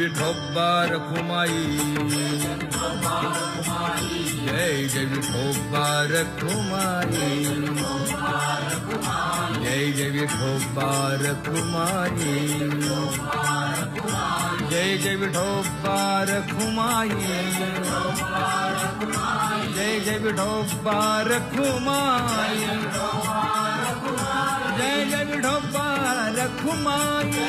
विठोबार कुमाई जय जय विठोबार कुमारी जय जय विठोबार कुमारी जय जय विठोबार कुमारी जय जय विठोबार कुमारी जय जय विठोबार कुमारी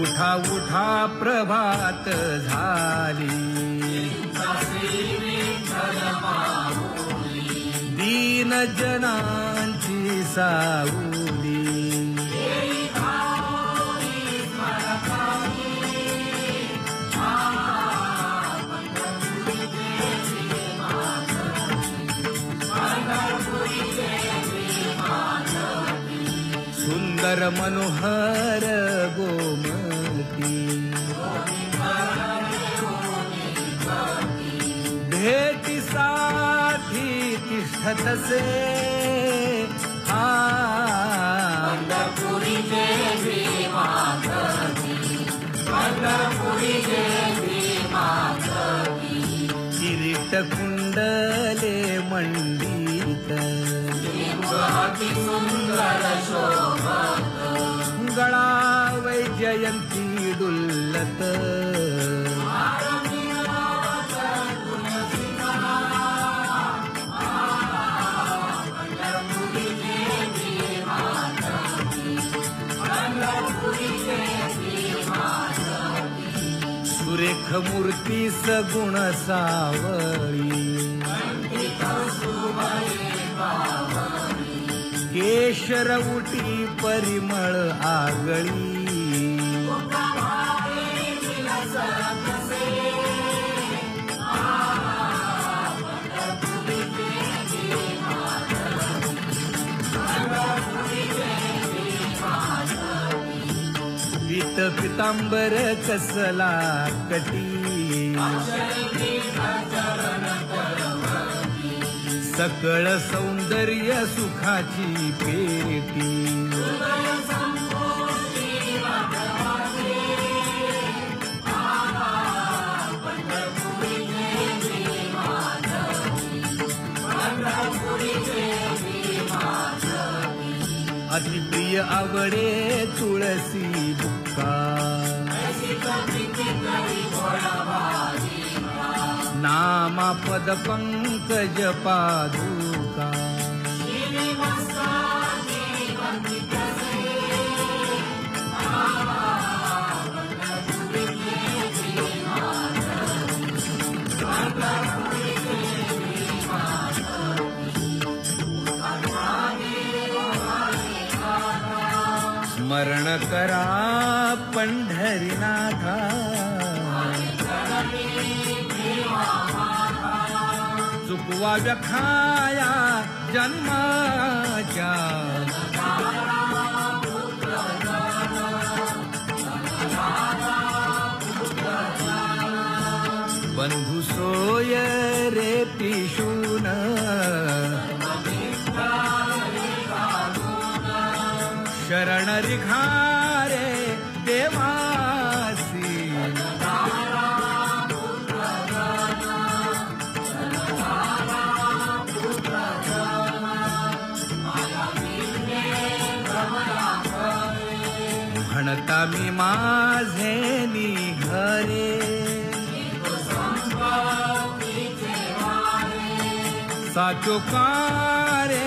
उठा उठा प्रभात झाली. दीन जनांची साऊली सुंदर मनोहर तसे हा। पंढरपुरी देवी पंढरपुरी देवी किरीट कुंडले मंडित। सुंदर शोभत। गळा वैजयंती डुल्लत मूर्ती सगुण सावळी. केशर उटी परिमळ आगळी. पित पितांबर कसला कटी. सकळ सौंदर्य सुखाची पेटी. अतिप्रिय आवडे तुळसी नामा पद पंकज पादुका। स्मरण करा पंढरीनाथा. चुकवा व्यखाया जन्माच्या. बंधू सोय शरण रिघारे देवासी. म्हणता मी माझे निघरे. साचो कारे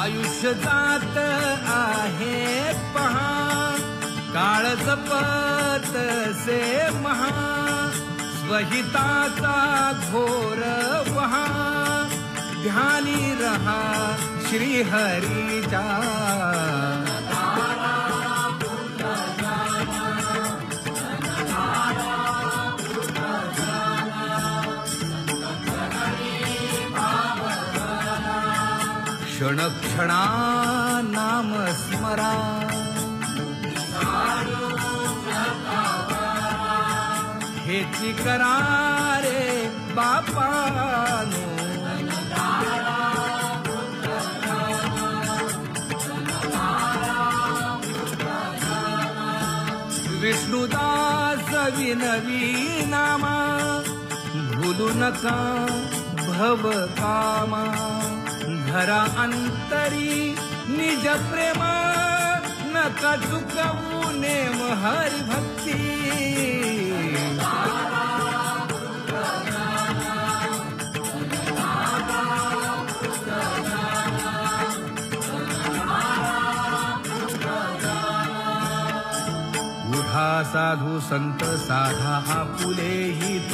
आयुष्य जात आहे पहा काळ जपत से महा स्वहिताचा घोर वहा ध्यानी रहा श्रीहरीच्या क्षण क्षणा नाम स्मरा। हेची करारे बापानो। विष्णुदास विनवी नामा भूलू नका भव कामा। धरा अंतरी निज प्रेम नका चुकवू नेम हरि भक्ती. साधू संत साधा आपुले हित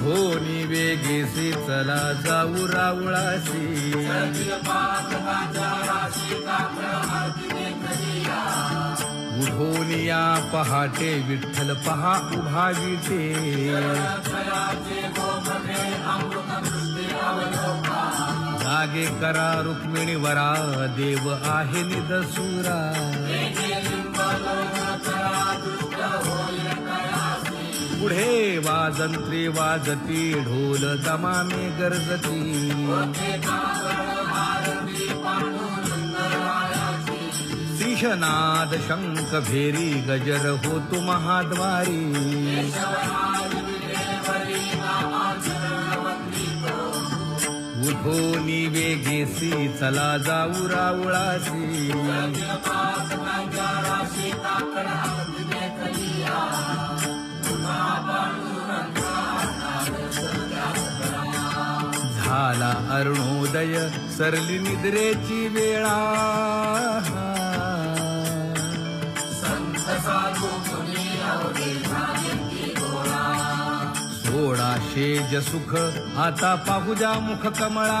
उठो वेगेसे चला जाऊ रावळाशी. उठोनिया पहाटे विठ्ठल पहा उभा विटे जागे करा रुक्मिणी वरा देव आहे निदसुरा. पुढे वाजंत्री वाजती ढोल दमामे गरजती. सिंहनाद शंख भेरी गजर होतो महाद्वारी. उठो वेगेसी चला जाऊ रावळासी. झाला अरुणोदय सरली निद्रेची वेळा. सोळा शेज सुख आता पाहू द्या मुख कमळा.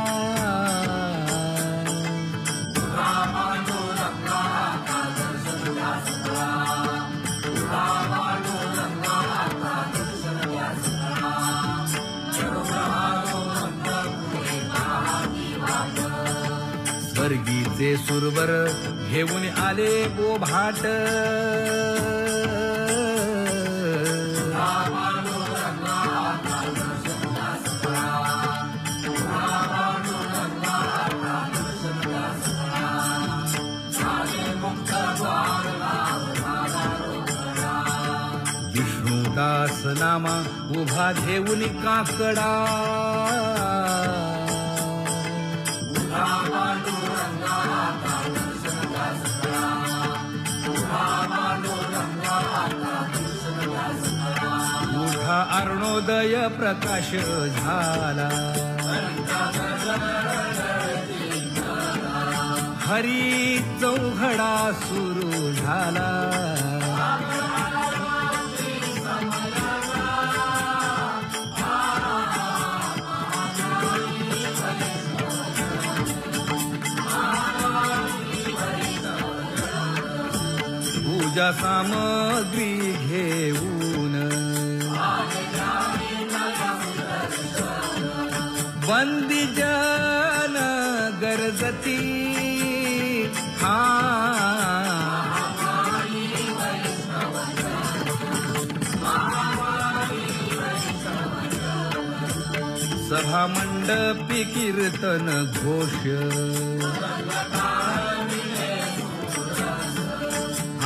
स्वर्गीचे सुरवर घेऊन आले बोभाट. विष्णुदास नामा उभा घेऊन काकडा. अरुणोदय प्रकाश झाला. हरी चौघडा सुरू झाला. पूजा सामग्री घेऊ. मंडपी कीर्तन घोष.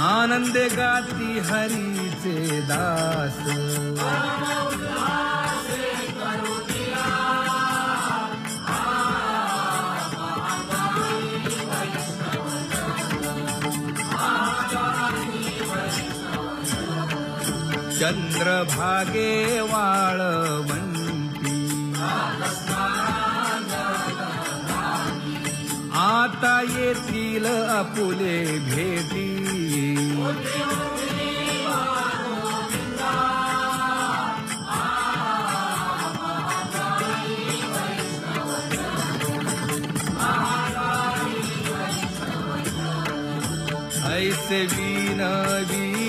आनंदे गाती हरीचे दास. चंद्रभागे वाळवण आता येतील आपुले भेटी. ऐसे वीण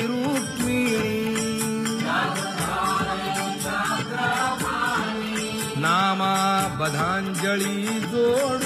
रुक्मिणी नामा बधांजळी जोड.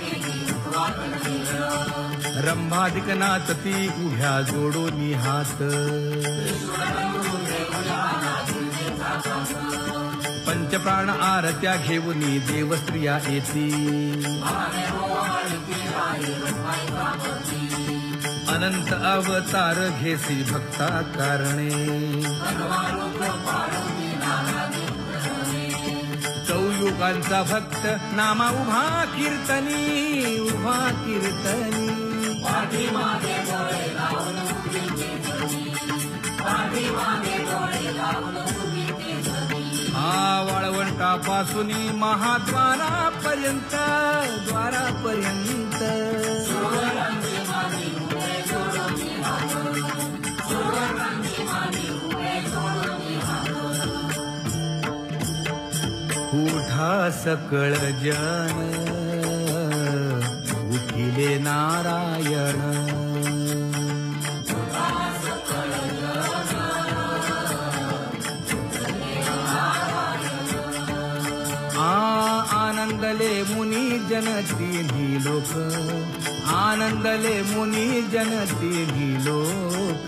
रंभाधिक नाचती उभ्या जोडोनी हात. पंचप्राण आरत्या घेऊनी देवस्त्रिया येती. अनंत अवतार घेसी भक्ता कारणे चौयुगांचा भक्त नामा उभा कीर्तनी उभा कीर्तनी. हा वाळवंटापासून महाद्वारापर्यंत द्वारापर्यंत. उठा सकळ जन उठिले नारायण. आ आनंदले मुनी जन तिन्ही लोक आनंदले मुनी जन तिन्ही लोक.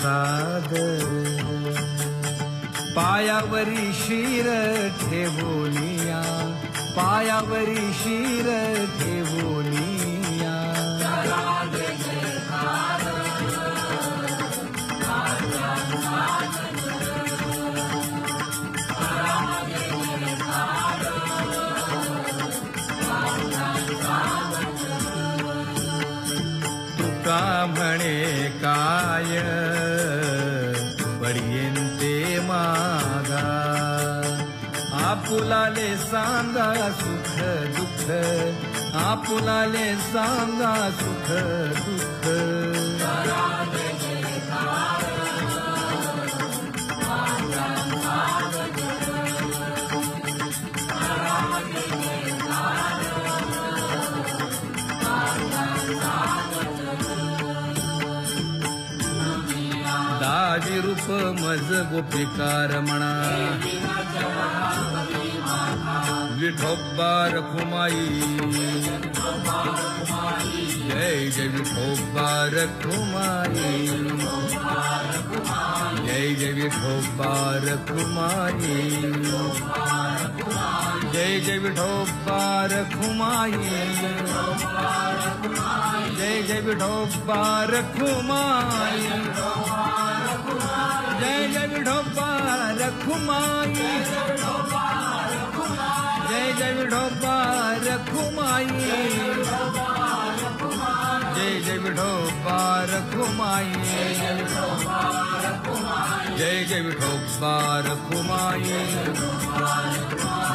सादर पायावरी शिर ठेवोनिया पायावरी शिर ठेवोनिया का म्हणे काय? पडियेंते मागा. आपुलाले सांगा सुख दुःख. आपुलाले सांगा सुख दुःख. दाजी रूप मज गोपिकार म्हणा विठोबा रखुमाई जय जय विठोबा रखुमाई जय जय विठोबा रखुमाई जय जय विठोबा रखुमाई जय जय विठोबा रखुमाई जय जय विठोबा रखुमाई जय जय विठोबा रखुमाई जय जय विठोबा रखुमाई जय जय विठोबा रखुमाई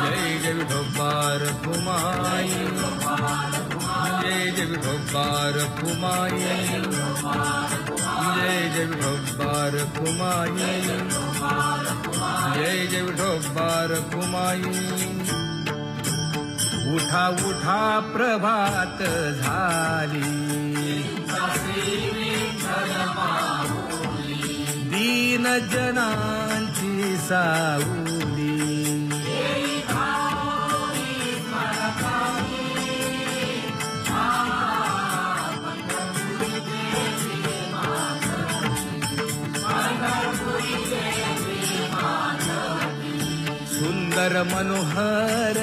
जय जय विठोबा रखुमाई जय जय विठोबा रखुमाई जय जय विठोबा रखुमाई जय जय विठोबा रखुमाई उठा उठा प्रभात झाली. दीन जनांची साऊली सुंदर मनोहर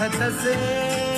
हतसे